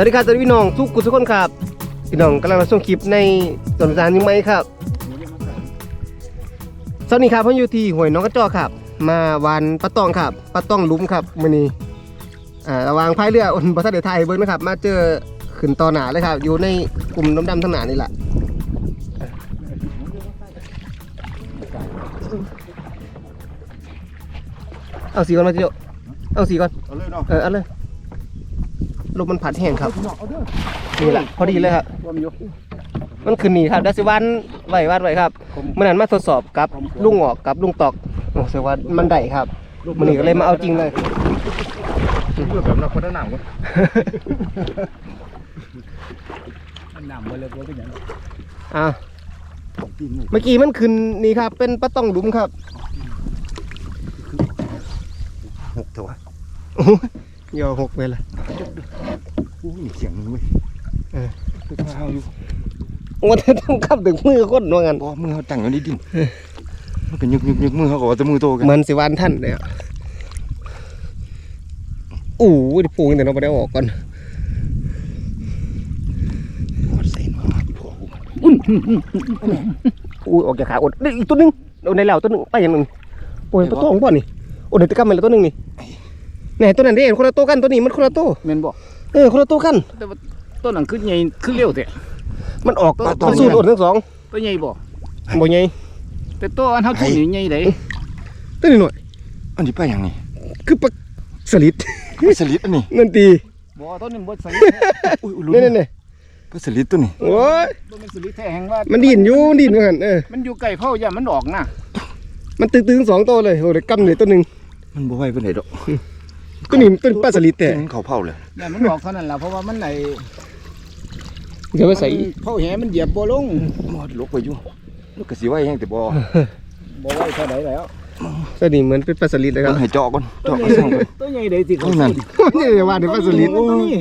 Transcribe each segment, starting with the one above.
วัสดีครับสวัสดีพี่น้องทุกกุศลคนครับพี่น้องกำลังรับชมคลิปในสวนสารยังไหมครับสวัสดีครับผมอยู่ที่ห้วยน้องกระจอกครับ มาวันปะตองครับปะตองหลุมครับมื้อนี้อ่าระหวางพายเรืออุ่นบัตรเดไทยเบิ้งนะครับ มาเจอขึ้นต่อหนาเลยครับ อยู่ในกลุ่มน้ำดำทั้งหนานี่แหละเอาสีก่อนมาทีเดียวเอาสีก่อน เอาเลยเนาะเออเอาเลย ลมมันผัดแห้งครับเอาเด้อนี่แหละพอดีเลยครับรวมอยู่มันคือนี่ครับดัชวันไหววัดไหวครับเมื่อนั้นมาทดสอบกับลุงออกกับลุงตอกโอ้เสียว่ามันได้ครับมันนี่ก็เลยมาเอาจริงเลยเพื่อแบบนักพัฒนาก่อนน้ำมาเลยว่าเป็นอย่างอะปีนหมูเมื่อกี้มันขึ้นนี่ครับ เป็นปลาต้องหลุมครับหกตัวโอ้ยยอหกไปเลยอู้ มีเสียงนึงเว้ยเออไปพาเอาอยู่โอ้แต่ต้องขับถึงมือคนว่างั้นบ่มือเขาตั้งอยู่ในดินมันก็ยึกยึกยึกมือเขาก็ว่าแต่มือโตกันเหมือนสิวันท่านเลยอะอู้ยปูงแต่เราไม่ได้ออกก่อนโคตรใส่หน่อยพวกกูอู้ยออกจากขาอดนี่อีกตัวหนึงเอาในแล้วตัวหนึงไปอย่างหนึ่งโอ้ยปลาต้องบ่นี่โอ้เดี๋ยวตะกร้ามันแล้วตัวหนึงนี่ไหนตัวนั้นเด้คนละตัวกันตัวนี้มันคนละตัวแม่นบอก เออคนละตัวกัน แต่ว่าต้นนั้นคือใหญ่คือเร็วแต่ มันออกมันสู้โดดทั้งสองตัวใหญ่บ่บ่ใหญ่แต่ตัวอันเท่าที่นี่ใหญ่ไดตัวนี้หน่อยอันนี้ไปยังนี่คือปลาสลิดปลาสลิดอันนี้นั่นตีบ่ต้นนี้บ่สลิดอุ้ยอุ้ยนี่นี่นี่ปลาสลิดตัวนี้โอ้ยบ่แม่นสลิดแท้แห่งว่ามันดินอยู่ดินเหมือนกันเออมันอยู่ใกล้เผาอย่ามันออกนะมันตึงๆสองตัวเลยโอ้ยกำเลยตัวหนึ่งมันบ่ไหวปานใดดอก ตัวนี้มันเป็นปลาสลิดแต่มันเขาเผาเลยอย่ามันออกเท่านั้นล่ะเพราะว่ามันไหนเดี๋ยวไปใส่เผาแหมันเหยียบบ่ลงมอดลกไปอยู่มันก็สิไหวแฮงแต่บ่บ่ไหวเท่าใดแล้วตัวนี้เหมือนเป็นปลาสลิดเลยคต้รัอบงให้เจาะก่อนตัวเจาะใหก็ญ่สั่งไปตัวใหญ่ไดสิเอานั่นนี่ว่าเดี๋ยวปลาสลิดตัวนี้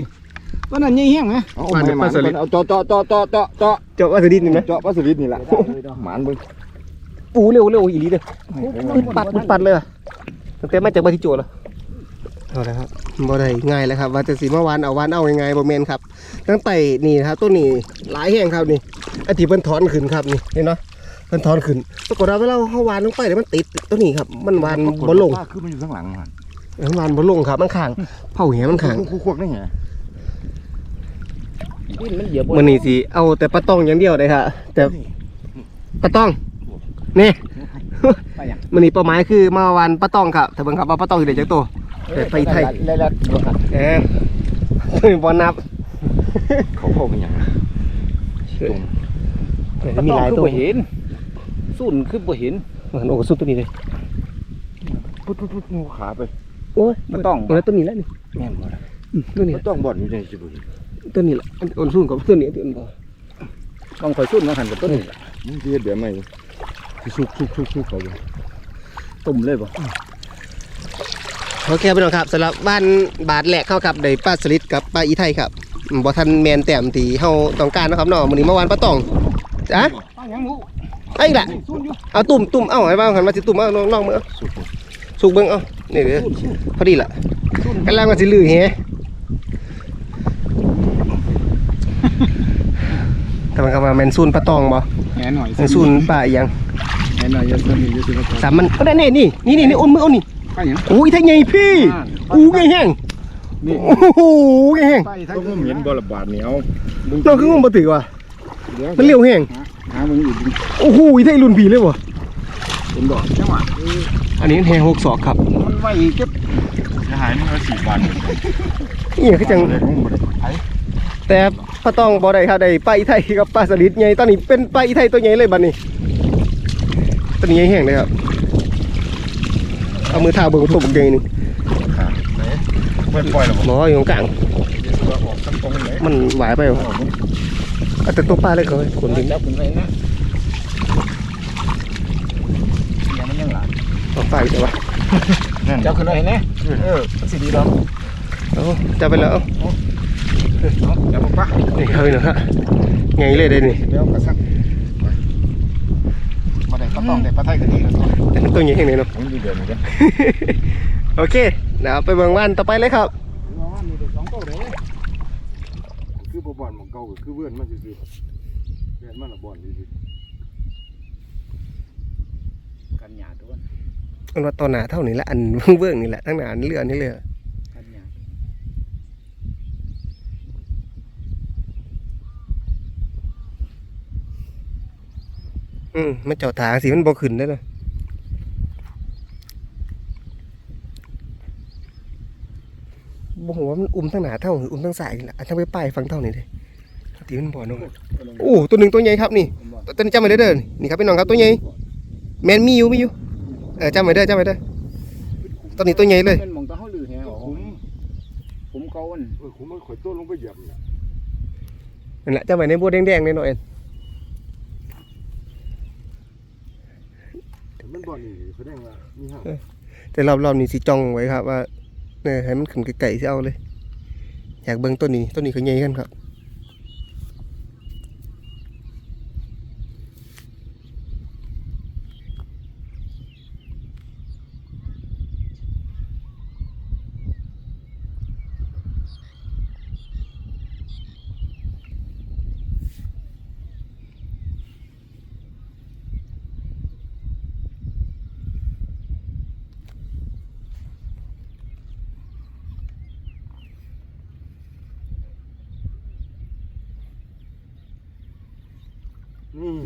ตัวนั้นใหญ่แห้งนะเอาเอาไม้มาเอาเจาะเจาะเจาะเจาะเจาะเจาะเจาะปลาสลิดนี่ไหมเจาะปลาสลิดนี่แหละหมานเบิ่งปูเร็วเร็วอีหลีเลยปืดปัดปืดปัดเลยอะตั้งแต่มาจากบาทิโจแล้ว เอาละครับบ่ได้ง่ายแล้วครับว่าจะสีเมื่อวานเอาวานเอายังไงบ่แมนครับ ตั้งแต่นี่นะครับต้นนี้หลายแห่งครับนี่ไอ้ที่เพิ่นถอนขึ้นครับนี่เห็นเนาะเพิ่นถอนขึ้นปรากฏว่าเวลาเฮาวานลงไปเดี๋ยวมันติดต้นนี้ครับ มันวานบ่ลงคือมันอยู่ข้างหลังมันมันวานบ่ลงครับมันข้างเผาแหมันข้างคู่ควกได้ไงดินมันเหยียบบ่มื้อนี้สิเอาแต่ปลาตองอย่างเดียวเลยครับแต่ปลาตองนี่ไปหยัง มื้อนี้เป้าหมายคือมาวานปลาตองครับถ้าเบิ่งครับว่าปลาตองสิได้จักตัวแต่ไปไทยได้แล้วเออบ่นับเขาเข้ากันอย่างมีหลายตัวคือบ่เห็นสุ่นคือบ่เห็นเหมือนโอ้สุดตัวนี้เลยปุ๊บปุ๊บปุ๊บงูขาไปโอ้ยบ่ต้องโอ้ยตัวนี้แหละนี่แม่นหมดอืมตัวนี้มันต้องบ่อนอยู่ในสิบุตัวนี้แหละอันอ่อนสูงกับตัวนี้ตัวนี้บ่ต้องคอยสุ่นมาหันกับต้นนี้มันเดียดเดี๋ยวไม่ สุกสุกสุกสุกเขาเลยตุ่มเลยบ่โอเคพี่น้องครับสำหรับบ้านบาทแหลกเข้ากับได้ปลาสลิดกับปลาอีไทยครับอืมบ่ทันแมนแต้มที่เฮาต้องการเนาะครับเนาะมื้อนี้เมื่อวานปลาตองจ้ะป้าหยังหมูไอ้อีกล่ะสุ่นอยู่เอาตุ่มตุ่มเอาไอ้บ้างหันมาสิตุ่มเอาลองลองมือเอาสุกสุกเบิ่งเอานี่เด้อพอดีล่ะกำลังว่าสิลือแฮแต่มันก็ว่าแม่นซูนปลาตองบ่แห น่หน่อยแม่นซูนปลาอีหยังแหน่หน่อยอย่าสุ่นอย่าสุ่นสามมันก็ได้แน่นี่นี่นี่นี่อ้นมือเอานี่ป้าหยังโอ้ยไทยใหญ่พี่อู้ใหญ่แห้งนี่โอ้โหใหญ่แห้งป้าอีไทยต้องเห็นบ่ละบาทเหนียวเราคือมันบ่ถือว่ะเดี๋ยวมันเร็วแห้งหามึงอีกโอ้โหไทยรุ่นพี่เลยบ่เป็นบ่จังหวะอันนี้แห้งหกศอกครับมันไว้เก็บจะหายมันก็สี่บาทนี่คือจังเลยของบ่ได้ แต่ปลาตองบ่ได้ครับได้ปลาอีไทยกับปลาสลิดใหญ่ตอนนี้เป็นปลาอีไทยตัวใหญ่เลยบัดนี้ตัวนี้ใหญ่แห้งเลยครับเอามือเท้าเบิ่งตัวบักใหญ่นี่ขาไหนเปิดปล่อยหรอหมออยู่ตรงกลางออกสักตรงไหนมันหวายไปบ่เอาแต่ตัวปลาเลยก็ไว้คนดินแล้วขึ้นไปนะยังมันยังหลายตัวปลาอีกแต่ว่านั่นเจ้าขึ้นไปเห็นไหมเออมันสิดีดอกเอาจับไปแล้ว เอาเดี๋ยวผมปะนี่ครับพี่น้องฮะใหญ่เลยเด้นี่เดี๋ยวกระซักมาได้ก็ต้องได้ปลาไทยก็ดีแล้วตัวแต่มันตัวใหญ่แห้งเลยเนาะผมอยู่เดือนนี้โอเคเดี๋ยวไปเบิ่งวันต่อไปเลยครับว่ามีเด็กสองตัวเลยบ่บ่อนหมองเก่าก็คือเวื่อนมันซื่อๆเวื่อนมันละบ่อนซื่อกันหยาตัวมันว่าตอนหนาเท่านี้แหละอันเบื้องนี่แหละทั้งหนาเรือนี่เลย กันหยา อืมมันเจาะทางสิมันบ่ขึ้นได้เลยบ่ฮู้ว่ามันอุ้มทั้งหนาเท่าหรืออุ้มทั้งสายนี่แหละอันทั้งไปป้ายฟังเท่านี้เด้ตีมันบ่เนาะโอ้ตัวหนึ่งตัวใหญ่ครับนี่ตัวตัวนี้จำไว้เด้อเด้อนี่ครับพี่น้องครับตัวใหญ่แมนมีอยู่มีอยู่เออจำไว้เด้อจำไว้เด้อตัวนี้ตัวใหญ่เลยเป็นหมองตาเฮาลือแฮะๆคุ้มผมเก่าอันเออคุ้มมันข่อยต้นลงไปเหยียบเนี่ยนั่นแหละจำไว้ในบัวแดงๆนี่เนาะเอ็นแต่มันบ่อนนี่แดงว่ามีห่างแต่รอบๆนี้สิจ้องไว้ครับว่าเนี่ยให้มันขึ้นไกลๆสิเอาเลย อยากเบิ่งต้นนี้ต้นนี้เขาใหญ่กันครับ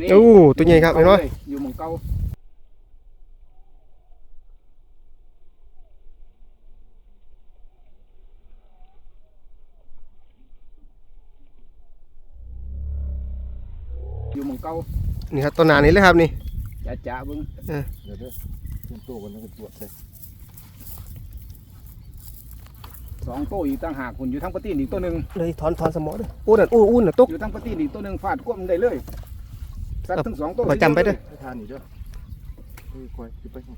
นี่ โอ้ ตัวใหญ่ครับเห็นไหมอยู่หมองเก่าอยู่หมองเก่านี่ครับตัวหนานี้เลยครับนี่จ้าจ้าเบิ่งเดี๋ยวเด้อเป็นโตกันแล้วก็ตรวจเลยสองโตอีกต่างหากคุณอยู่ทั้งปะตีนอีกตัวหนึ่งเลยถอนถอนสมอเด้ออู้นั่นอู้อู้น่ะตกอยู่ทั้งปะตีนอีกตัวหนึ่งฟาดควบมันได้เลย สัตว์ทั้งสองตัวขอจำไปเด้อให้ทานนี่เด้อเออข่อยสิไปให้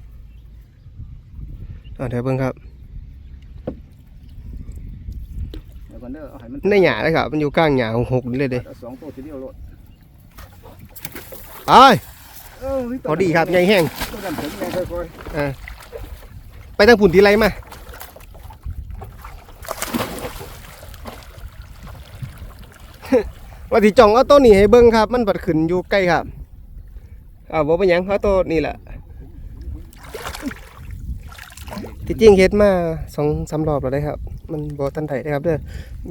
อ่าเดี๋ยวเบิ่งครับ เดี๋ยวก่อนเด้อเอาให้มันในหญ้าเลยครับ มันอยู่กลางหญ้าหกๆนี่เลยเด้เอาสองตัวทีเดียวโลดไอ้ยเออนี่พอดีครับใหญ่แห้ง ตัวนั้นผมยังค่อยไปทางผุนทีไรมา ว่าที่จ่องเอาต้นนี้ให้เบิ่งครับ มันบัดขึ้นอยู่ใกล้ครับอ่าบ่เป็นหยังเอาต้นนี่แหละที่จริงเฮ็ดมาสองสามรอบแล้วได้ครับ มันบ่ทันได้นะครับเด้อ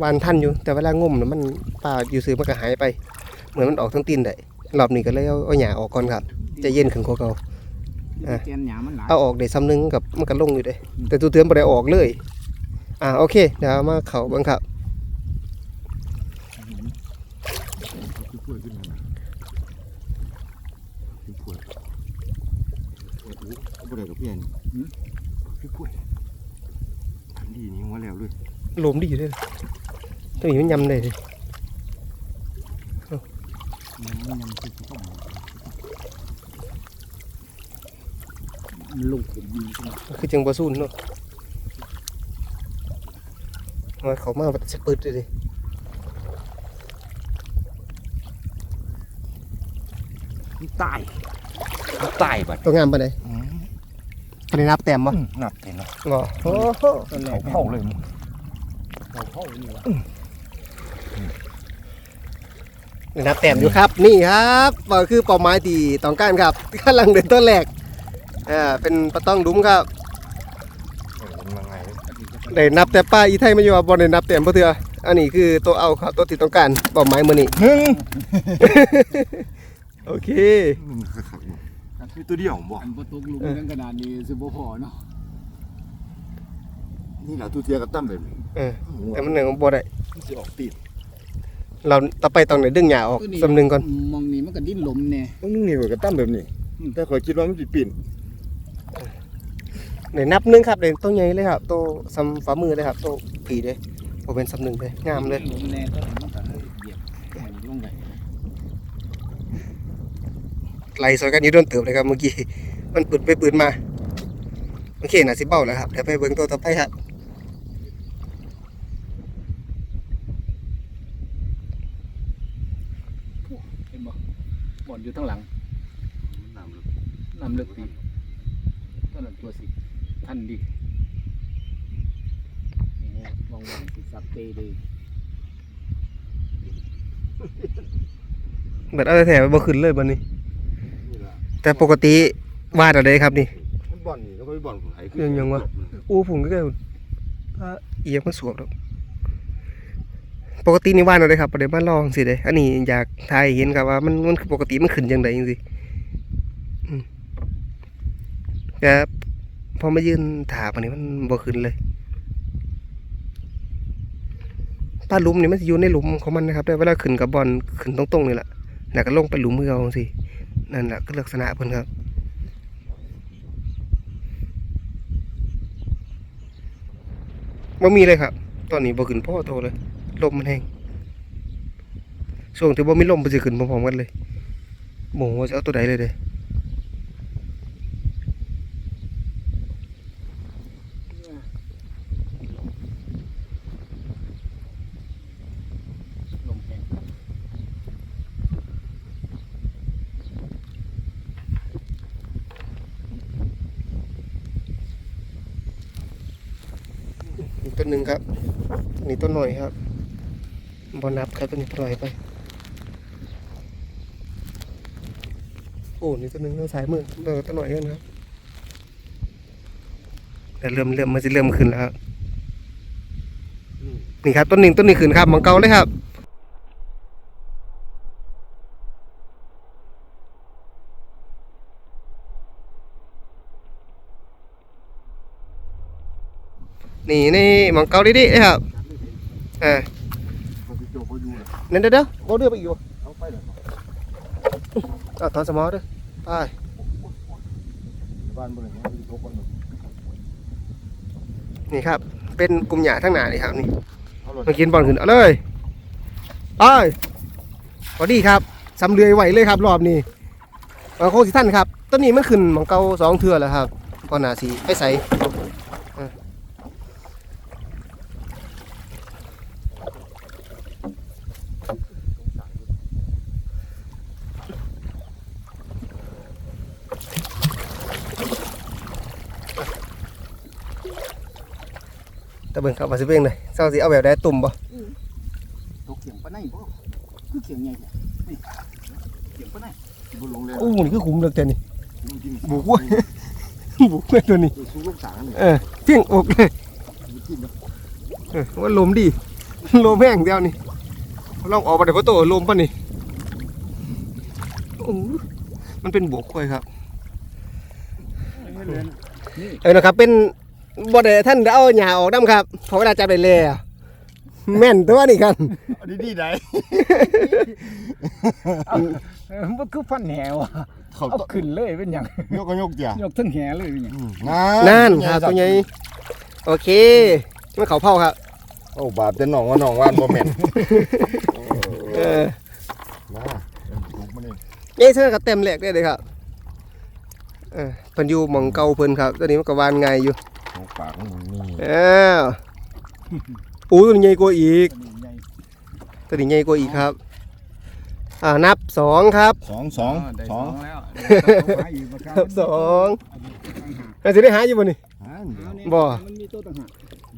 วานทันอยู่ แต่เวลางมน่ะมันป่าอยู่ซื้อมันก็หายไป เหมือนมันออกทั้งตีนได้รอบนี้ก็เลยเอาเอาหญ้าออกก่อนครับใจะเย็นขึ้นกว่าเก่าๆอะแกนหยามันหลายเอาออกได้ซ้ำหนึงกับมันก็ลงอยู่เด้แต่ตัวเตือนบ่ได้ออกเลย อ่าโอเค เดี๋ยวเอามาเข้าเบิ่งครับ คือป่วยขึ้นมาคือป่วยโอ้โห เอาบ่ได้กับเพื่อนคือป่วยทันดีนี่หัวแล้วเลยลมดีอยู่เด้อตัวนี้มันยำได้เลยมันยังติดเข้ามามันลงผมดีจังคือจังบ่ซูนเนาะมาเขามาบัดสะปึดเลยดิตายตายบัดตัวงามปานใด ปานได้นับแต้มบ่นับเลยเนาะงอโอ้โหต้นแรเขากเข้าเลยมึงเขาเข้านี่วะได้นับแต้มอยู่ครับ นี่ครับก็คือเป้าหมายที่ต้องการครับกำลังเดินต้นแรกอ่าเป็นปลาต้องดุ้มครับมันมาไงเลยได้นับแต่ป้าอีไทยมาอยู่ว่าบ่ได้นับแต้มบ่เทื่ออันนี้คือตัวเอาครับตัวที่ต้องการเป้าหมายมื้อนี้หนึ่งโอเค มึงขักๆอยู่มีตัวเดียวบ่อันประตูลุมกันขนาดนี้สิบ่พอเนาะนี่แหละตัวเทียกับตั้มแบบนี้เออแต่มันหนึ่งบ่ได้มันสิออกตีนเราต่อไปต้องได้ดึงหญ้าออกสำนึงก่อนมองนี่มันก็ดิ้นหลมแน่ต้องนี่กับตั้มแบบนี้แต่ข่อยคิดว่ามันสิปีนเดี๋ยวนับหนึงครับเดี๋ยวตัวใหญ่เลยครับตัวซ้ำฝ่ามือเลยครับตัวผีเลยผมเป็นซ้ำหนึ่งเลยงามเลยหลมแน่ก็มันก็เหยียบให้ลงไป ไล่ซอยกันอยู่โดนเติบเลยครับเมื่อกี้มันปืนไปปืนมาโอเคน่ะสิเบ้าแล้วครับเดี๋ยวไปเบิ่งตัวต่อไปครับเห็นบ่บ่อนอยู่ทั้งหลังน้ำลึกน้ำลึกดีต้นนั้นตัวสิท่านดีนี่มองว่าสิซับเตเลยเบิดเอาแต่แถวบ่ขึ้นเลยบัดนี้นี่ล่ะ แต่ปกติวาดอะไรครับนี่ มันบ่อนนี่แล้วก็ไปบ่อนไผคือยังยังวะ อู้ผมก็ได้พระเอียงมันสวบแล้วปกตินี่ว่านเอาเลยครับประเดี๋ยวมาลองสิเด้อันนี้อยากทายให้เห็นครับว่ามันมันปกติมันขึ้นยังไงจริงสิอืมแต่พอมายืนถาปานนี้มันบ่ขึ้นเลยป้าหลุมนี่มันจะอยู่ในหลุมของมันนะครับแต่เวลาขึ้นกับบอลขึ้นตรงๆนี่แหละแล้วก็ลงไปหลุมมือเอาสิ นั่นแหละก็ลักษณะเพิ่นครับบ่มีเลยครับ ตอนนี้บ่ขึ้นพ่อโตเลย ลมมันแห้งช่วงที่บ่มีลมบ่สิขึ้นพร้อมๆกันเลยโมโหว่าจะเอาตัวใดเลยเด้ ลมแห้ง อีกตัว หนึ่งครับตัวนี้ตัวหน่อยครับบอนับครับตัวนี้ปล่อยไป โอ้นี่ตัวหนึ่งทางสายมือตัวตัวหน่อยกันครับแต่เริ่มเริ่มมันจะเริ่มขึ้นแล้วนี่ครับต้นหนึ่งต้นนี้ขึ้นครับมังเกาเลยครับ นี่นี่มังเกาดิดิๆครับเออนั่นเด้อเด้อบ่เดือไปอีกบ่เอาถอนสมอเด้อไปนี่ครับ เป็นกลุ่มหญ้าทั้งหน้านี่ครับนี่มากินบอลขึ้นเอาเลยไปพอดีครับสำเรือยไหวเลยครับ รอบนี้เอาโคสิท่านครับต้นนี้มันขึ้นหมองเกาสองเทือแล้วครับก็นาสีไปใส่ แต่เบิ่งครับว่าสิเป็นเลยเศร้าสิเอาแบบได้ตุ่มบ่ตกเขียงปะไหนบ่คือเขียงใหญ่เนี่ยนี่เขียงปะไหนบ่ลงเลยโอ้นี่คือขุมเลือกแต่นี่มันกินบุกเว้ยบุกเว้ยตัวนี้สู้ลูกสางนี่เออเพียงอกเลยมันกินเนาะเออว่าลมดีลมแห้งเดียวนี่ลองออกมาเดี๋ยวพ่อโตลมป่ะนี่อู้มันเป็นบวกควยครับนี่เออนะครับเป็น บ่ได้ท่านเอาหญ้าออกน้ำครับเพอเวลาจับได้แล้วแม่นตัวนี่กันเอาดีๆได้เออมันคือฟันแหวอะเขาเอาต้องขึ้นเลยเป็นหยังยกก็ยกจ้ะยกทั้งแหเลยเป็นหยังอืมนั่นครับตัวใหญ่โอเคมันเขาเผาครับโอ้บาปแต่น้องว่าน้องว่านบ่แม่นเออนะถูกมันนี่เอ้ยเสื้อก็เต็มแหลกได้เลยครับเออเพิ่นอยู่หม่องเก่าเพิ่นครับตัวนี้มันก็วานง่ายอยู่ของ ปากของมึงนี่อ้าวอู้ตัวนี้ใหญ่กว่าอีกตัวนี้ใหญ่ตัวนี้ใหญ่กว่าอีกครับ อ่านับสองครับสองสองได้สองแล้วเดี๋ยวต้องหาอีกบ่ครับนับสองอันนี้ต่างหากเราจะได้หาอยู่บ่นี่อ่าเอาเนี่ยบ่มันมีตัวต่างหาก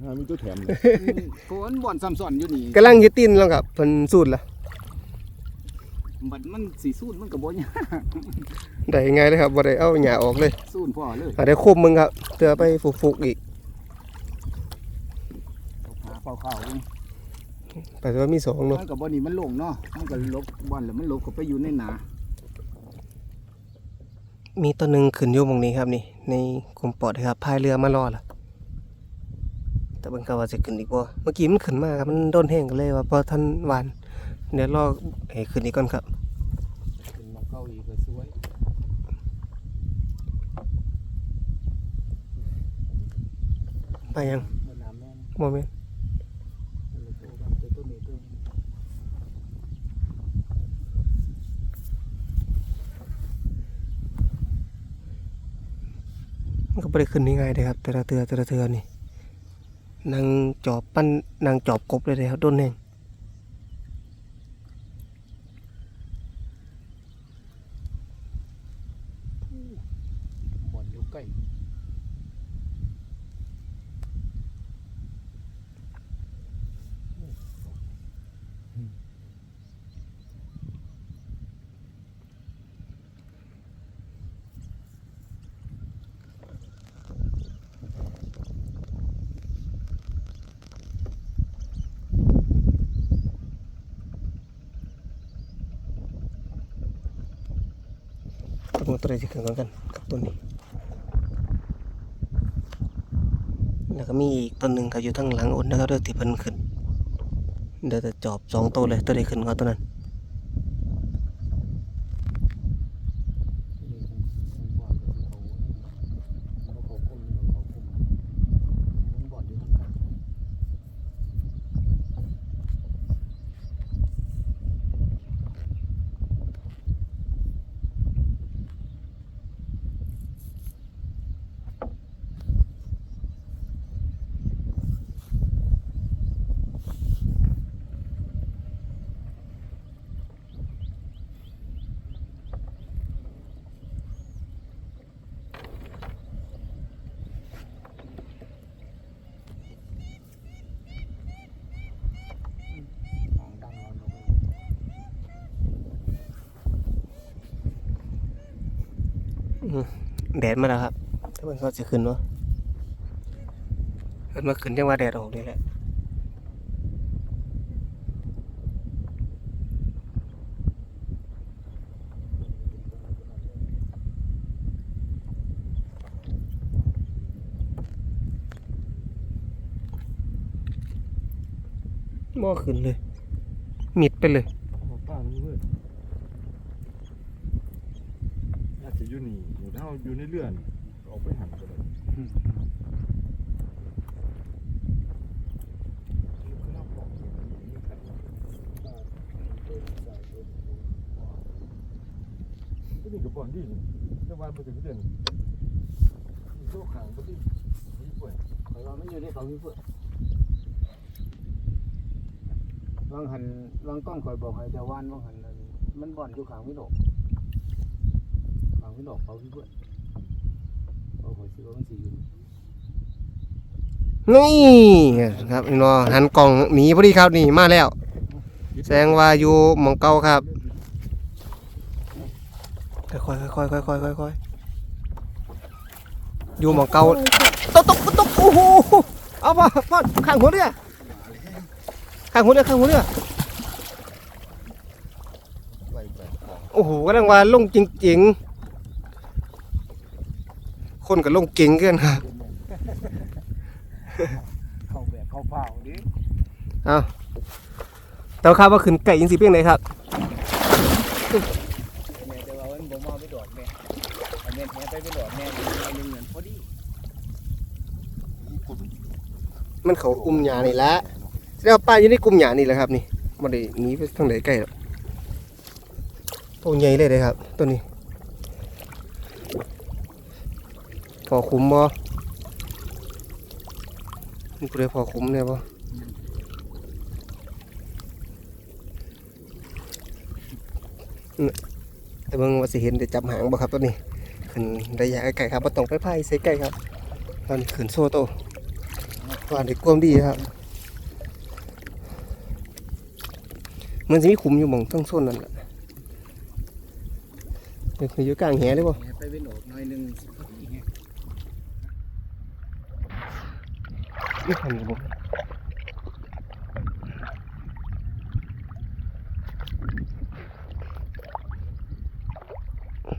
อ่ามีตัวแถมเลยโกนบ่อนซ้ำซ้อนอยู่นี่กำลังยึดตีนแล้วครับเพิ่นสูตรละ บัดมันสีสูนมันก็บ่ยากได้ยังไงเลยครับบ่ได้เอาหญ้าออกเลยสูนพ่อเลยอ่าได้คมมึงครับเตือไปฟุกๆอีกหาเปล่าๆนี่แต่ว่ามีสองเนาะมันก็บ่นี่มันลงเนาะมันก็ลบบ่อนแล้วมันลบเข้าไปอยู่ในหนามีตัวหนึ่งขึ้นอยู่ตรงนี้ครับนี่ ในกลุ่มปอดครับพายเรือมารอล่ะแต่เบิ่งก็ว่าจะขึ้นอีกบ่เมื่อกี้มันขึ้นมาครับมันโดนแห้งกันเลยว่าพอท่านหวาน เดี๋ยวรอให้ขึ้นอีกก่อนครับขึ้นมาเก้าอีกก็สวยไปยังมันน้ำแม่นโมเมนต์มันเลยโตกันตัวตัวนี้ตัวมันก็บ่ได้ขึ้นง่ายๆเลยครับ แต่ละเตือแต่ละเตือนี่นางจอบปั้นนางจอบกบเลยเลยครับโดนแห้ง บ่อนอยู่ใกล้ ตั ว่าตัวใดจะขึ้นก่อนกันกับตัวนี้ แล้วก็มีอีกตัวหนึ่งครับอยู่ทั้งหลังอุ่นนะครับเดี๋ยวที่เพิ่นขึ้นเดี๋ยวจะจอบสองตัวเลยตัวใดขึ้นก่อนตัวนั้น แดดมาแล้วครับถ้ามันก็จะขึ้นวะเพิ่นมาขึ้นจังว่าแดดออกนี่แหละมอขึ้นเลย มิดไปเลย ป้ามันมืดน่าจะอยู่นี่ อยู่ในเรือนออกไปหันก็ได้ก็นี่กระป๋องดีนี่จะวานไปถึงเดือนโซ่ขางก็ดีนี่ป่วยข่อยว่ามันอยู่ในเขาพี่เพื่อนวางหันวางกล้องข่อยบอกให้แต่ว่านวางหันมันบ่อนอยู่ข้างวิโรกข้างวิโรกเขาพี่เพื่อนเอาข่อย สิว่ามันสิอยู่นี่ครับนี่เนาะหันกล่องหนีพอดีครับนี่มาแล้ว แสดงว่าอยู่หมองเก่าครับค่อยๆค่อยๆค่อยๆค่อยๆค่อยๆอยู่หมองเก่าตกตกตกโอ้โหเอาป่ะพ่อข้างหัวเรือข้างหัวเรือข้างหัวเรือโอ้โหกำลังว่าลงจริงๆ คนกับลงเก่งเกันครับเข้าแบบเข้าเปล่าดิเอาแต่ว่าครับว่าขึ้นไก่ยิงสีเพียงไหนครับแม่แต่ว่ามันบ่มาไปดอดแม่อันแม่แม่ไปไปดอดแม่นี่แม่นึงเงินพอดีมันเขากลุ่มหยานี่แหละแล้วป้าอยู่ในกลุ่มหยานี่แหละครับ นี่มาได้หนีไปทางไหนไกลหรอกตัวใหญ่เลยเลยครับ ตัวนี้ พอคุ้มบ่มันกูเลยพอคุ้มเนี่ยบ่ะแต่เบิ่งว่าสิเห็นได้จับหางบ่ครับตัวนี้ขึ้นระยะไกลครับบ่ต้องไปพายใส่ไกลครับตอนนี้ขึ้นโซ่โตว่าเด็กกวมดีครับมันจะมีขุมอยู่หมองทั้งโซนนั่นแหละเด็กอยู่กลางแหเลยบ่ไปไปดอดหน่อยนึงพอ ดีไงไม่ทันครับผม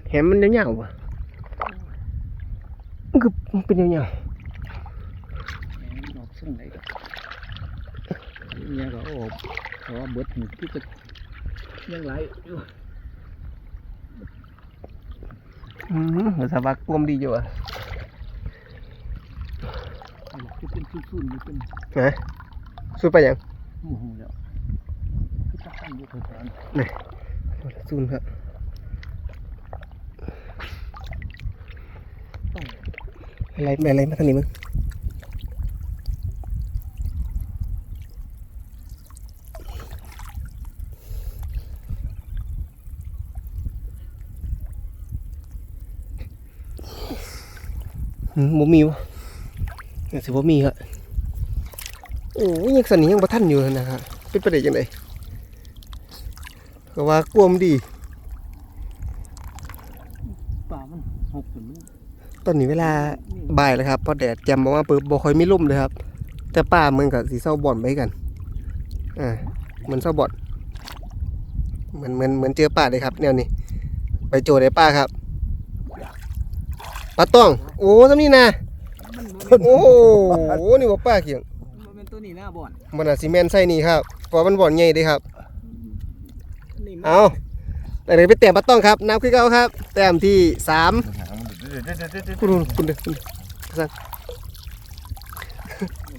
แหมมันยาวๆว่ะมันคือมันเป็น ยาวแม่ดอกซึ่งไหนก็เนี่ยก็โอ้เพราะว่าเบิดหนึ่งที่จะยังไหลอยู่ๆอืมเหมือนสบากกวมดีอยู่อะที่เป็นซุ่นๆอยู่เป็นนะสู้ไปยังหมูแล้วที่ตั้งอยู่แถวๆซูนครับอะไรอะไรมาทางนี้มึงอืมบ่มีวะ น่าสิบ่มีครับโอ้ยยังสันนี้ยังบ่ทันอยู่นะครับเป็นประเด็นยังไงก็ว่ากวมดีป่ามันหกถึงมันตอนนี้เวลาบ่ายแล้วครับเพอแดดแจ่มบอกว่าปึ๊บบ่ค่อยมีลมเลยครับ แต่ป่ามันกับสีเศร้าบ่อนไปกันอ่าเหมือนเศร้าบ่อนเหมือนเหมือนเหมือนเจอป่าเลยครับแนวนี้ ไปโจทย์ในป่าครับปลาต้อง โอ้ทำนี่นะ โอ้โหนี่บ่ป้าเขียงมันเป็นตัวนี้หน้าบ่อนมันน่ะซีเมนต์ใส่นี่ครับเพราะมันบ่อนใหญ่เด้ครับ นี่เอาแต่เดี๋ยวไปแต้มปลาต้องครับน้ำขึ้นเก้าครับ แต้มที่สามหางมันเด็ดเด็ดเด็ดเด็ดเด็ดคุณคุณเด้อคุณเด้อ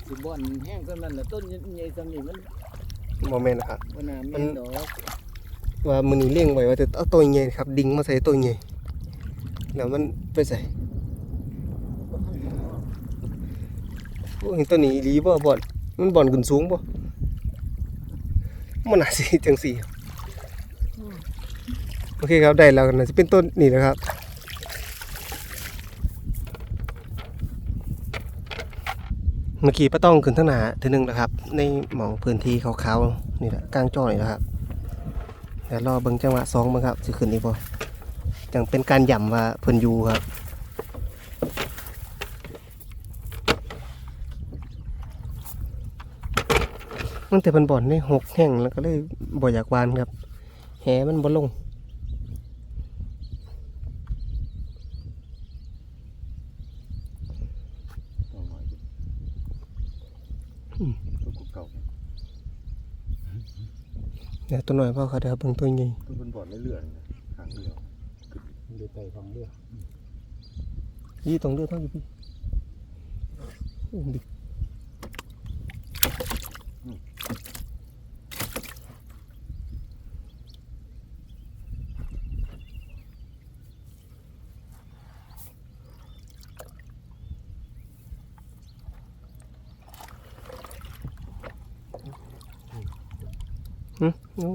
สิบ่อนแห้งซำนั้นแหละต้นใหญ่ๆซำนี้มันโมเมนต์นะครับ บ่น่าแม่นดอกว่ามือนี้เลี้ยงไว้ว่าจะเอาตัวใหญ่ครับ ดิ่งมาใส่ตัวใหญ่แล้วมันไปใส่ โอ้ยตัวนี้อีบ่บ่อนมันบ่อนขึ้นสูงบ่มันน่าสิจังสี่โอเคครับได้แล้วน่าจะเป็นต้นนี่นะครับเมื่อกี้ป้าต้องขึ้นทั้งหนาทีหนึงนะครับ ในหมองพื้นที่ขาวๆนี่แหละกลางจอนี่นะครับเดี๋ยวรอเบิ่งจังหวะสองมั้งครับสิขึ้นอีกบ่จังเป็นการย่ำว่าเพิ่นอยู่ครับ มันแต่เพิ่นบ่อนนี่หกแห้งแล้วก็เลยบ่อยากวานครับ แหมันบ่ลงตัวน้อยดิตัวเก่าเดี๋ยวตัวหน่อยพ่อเขาเดี๋ยวเบิ่งตัวใหญ่ตัวเป็นบ่อนเรื่อยๆนะหางเดียวมันอยู่ใต้ฟังเรือยี่ตรงเลือดเท่าอยู่พี่ โอ้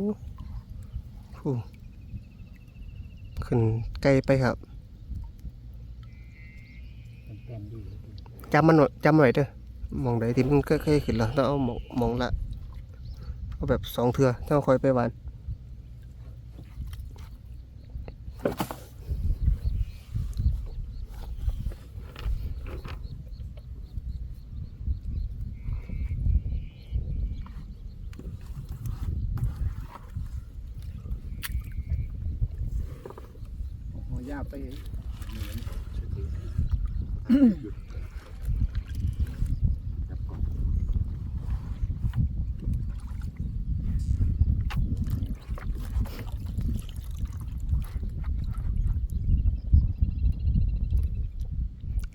ผู้ขึ้นไกลไปครับจำมันไว้จำไว้เด้อมองไหนที่มันเคยๆขึ้นแล้วต้องเอามองมองละ เอาแบบสองเทือต้องคอยไปวัน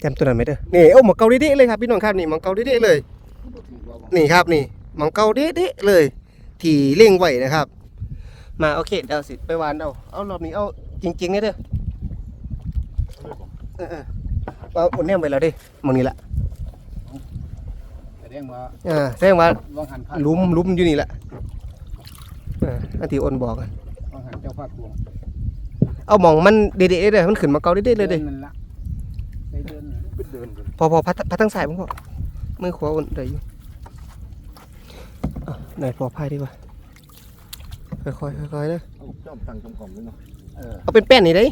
จำตัวนั้นไหมเด้อนี่โอ้หมองเกาดิๆเลยครับพี่น้องครับนี่หมองเกาดิๆเลย นี่ครับนี่หมองเกาดิๆเลย ที่เล่งไว้นะครับ มาโอเคเดี๋ยวสิไปหวานเอาเอารอบนี้เอาจริงๆนี่เด้อเออๆเอาอุ่นแนมไว้แล้วเดิหมองนี้ละแสดงว่าอ่าแสดงว่าวังหันพลาดหลุมหลุมอยู่นี่แหละอ่าอันที่อ้นบอกอะวังหันเจ้าพลาดพวงเอาหมองมันเด็ดๆเลยมันขึ้นมาเกาเด็ดๆเลยเด้นั่นละไปเดินน่ะ เป็นเดินกัน พอพอพัดพัดทั้งสายผมก็มือขวาอ้นได้อยู่อะไหนปลอดภัยดีกว่าค่อยๆค่อยๆเลยเอาจ้อมตังจำกล่อมด้วยเนาะเออเอาเป็นแป้นนี่ได้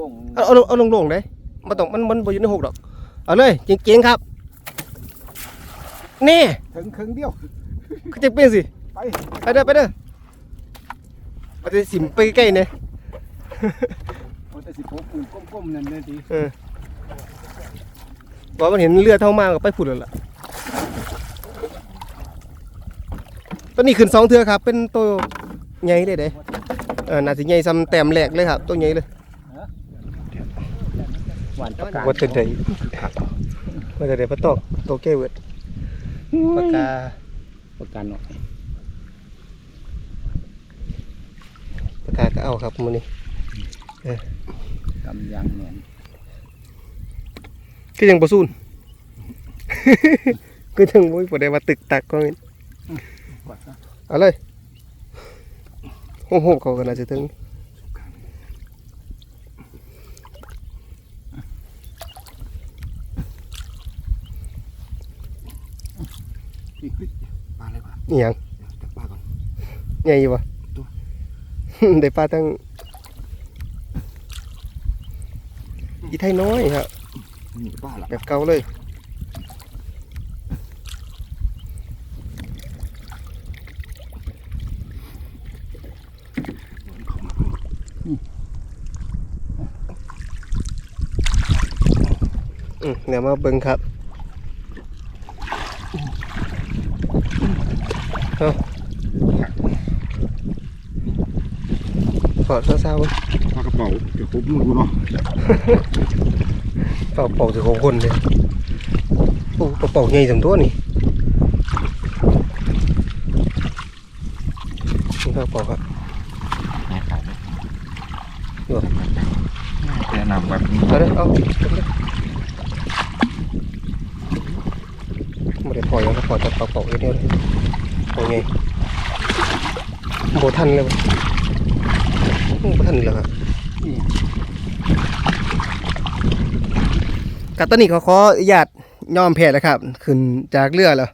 ลงเอาเอาลงเอาลงลงได้มันต้องมันมันบ่อยู่ในหกดอกเอาเลยจริงๆครับนี่ๆถึงครึ่งเดียวก็จะเป็นสิไปไปเด้อไปเด้อมันจะสิมไปใกล้ๆเนี่ยโอ้แต่สิโป๊กปืนก้มๆนั่นเลยทีเออ บอกมันเห็นเลือดเท่ามากก็ไปผุดแล้วล่ะตัวนี้ขึ้นสองเทือครับ เป็นตัวใหญ่เลยเด้เออน่าจะใหญ่ซ้ำแต้มแหลกเลยครับ ตัวใหญ่เลยหวานประกาศว่าจะได้ว่าจะได้ปลาตอกตัวแก้วเวิร์ดปากกาประกันหน่อยปากกาก็เอาครับมันนี่กำยังเนี่ย ก็ยังประสูนก็ยังบ่บ่ได้ว่าตึกตักก็เอาเลยโหมๆเขาก็น่าจะถึงปลาอะไรวะอีหยังจับปลาก่อนใหญ่อยู่บ่ตัวได้ปลาตั้งอีไทยน้อยครับ นี่ปลาละแบบเก่าเลยอืมเดี๋ยวมาเบิ่งครับเอาขอเศร้าๆเว้ยปลากระเป๋าเดี๋ยวครบมือกูเนาะ เป่าเป่าจะของคนเลยโอ้เป่าใหญ่สมตัวนี่นี่ครับเป่าครับแต่นำแบบนี้เอาเลยเอาเอาเลยไม่ได้พอยังก็พอจะเป่าเป่าเดียวเลยเป่าไงโบทันเลยโบทันเลยครับ กับตอนนี้ขอขออนุญาตยอมแพ้แล้วครับ ขึ้นจากเรือแล้ว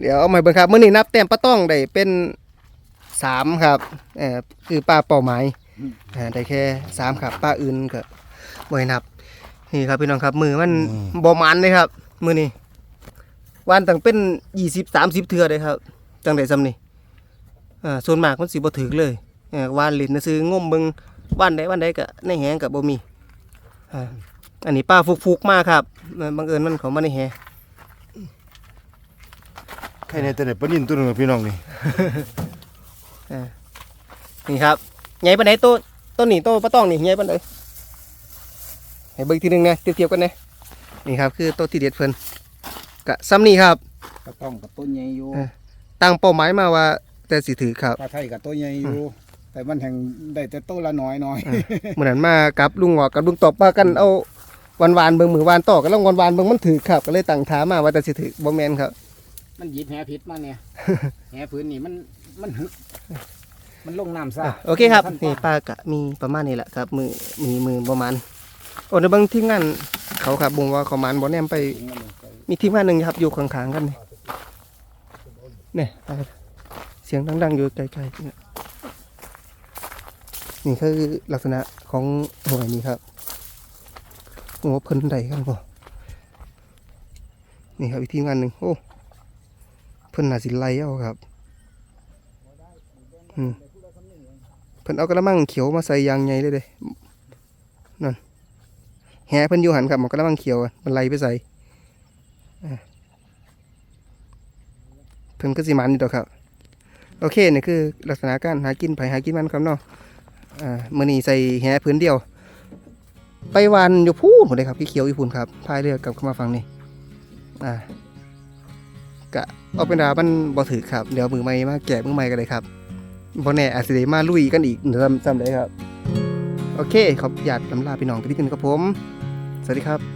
เดี๋ยวเอามาเบิ่งครับเมื่อนี้นับแต้มป้าต้องได้เป็นสามครับเออคือปลาเป่าไม้อ่าได้แค่สามครับปลาอื่นก็บ่ให้นับ นี่ครับพี่น้องครับ มือมันบ่มันเลยครับ มือนี้วันตั้งเป็นยี่สิบสามสิบเทื่อเลยครับจังไดซ้ำนี่อ่าส่วนมากมันสิบ่ถึกเลยเอ่อวานเล่นนะซื้องมเบิ่งวันใดวันใดก็ในแหงก็บ่มีอ่า อันนี้ปลาฟุกๆมากครับเอ่อบังเอิญมันเขามาในแหใครในแต่ไหนปลานินตัวหนึงอะพี่น้องนี่ นี่ครับใหญ่ปานไหนตัวต้นนี่ตัวปลาต้องนี่ใหญ่ปานไหนให้เบิ่งทีหนึงนะเทียบๆกันนะนี่ครับ คือตัวที่เด็ดเพิ่นกะซ้ำนี่ครับก็ต้องกับต้นใหญ่อยู่เออตั้งเป้าหมายมาว่า แต่สิถือครับปลาไทยกับต้นใหญ่อยู่แต่มันแห่งได้แต่ต้นละน้อยน้อยเหมือนมากับลุงหงอกกับลุงตอบปากันเอา วันวานๆเบิ่งมือวานต่อกันแล้ววันวานๆเบิ่งมันถือครับ ก็เลยตั้งถามมาว่าแต่สิถือบ่แม่นครับ มันหยิบแหพิษมาเนี่ย แหพื้นนี่มันมันหึมันลงน้ำซะอะโอเคครับนี่ปลากะมีประมาณนี้แหละครับ มือมีมือประมาณโอ้ในเบางทีมงานเขาครับบ่งว่าเขามันบ่แนมไป มีทีมงานหนึ่งครับอยู่ข้างๆกันนี่เนี่ยครับเสียงดังๆอยู่ไกลๆนี่นี่คือลักษณะของหวยนี้ครับ โอ้เพิ่นใดกันบ่นี่ครับอีกทีมงานหนึ่งโอ้เพิ่นน่าสิไล่เอาครับอืมเพิ่นเอากระมังเขียวมาใส่ยางใหญ่เลยเด้นั่นแหเพิ่นอยู่หันครับมันกระมังเขียวอะมันไล่ไปใส่เพิ่นก็สิมันอยู่ดอกครับโอเคนี่คือลักษณะการหากินไผหากินมันครับเนาะอ่ามื้อนี้ใส่แห่พื้นเดียว ไปวันอยู่พูนพุ่นเลยครับพี่เขียวอยู่พูนครับพายเรือกลับเข้ามาฟังนี่อ่ากะเอาเป็นดามันบ่ถือครับเดี๋ยวมือใหม่มาแกะมือใหม่กันเลยครับบ่แน่อาจสิได้มาลุยกันอีกซ้ำซ้ำได้ครับ โอเคขอบอยากลำลาพี่น้องกันที่นึงครับผม สวัสดีครับ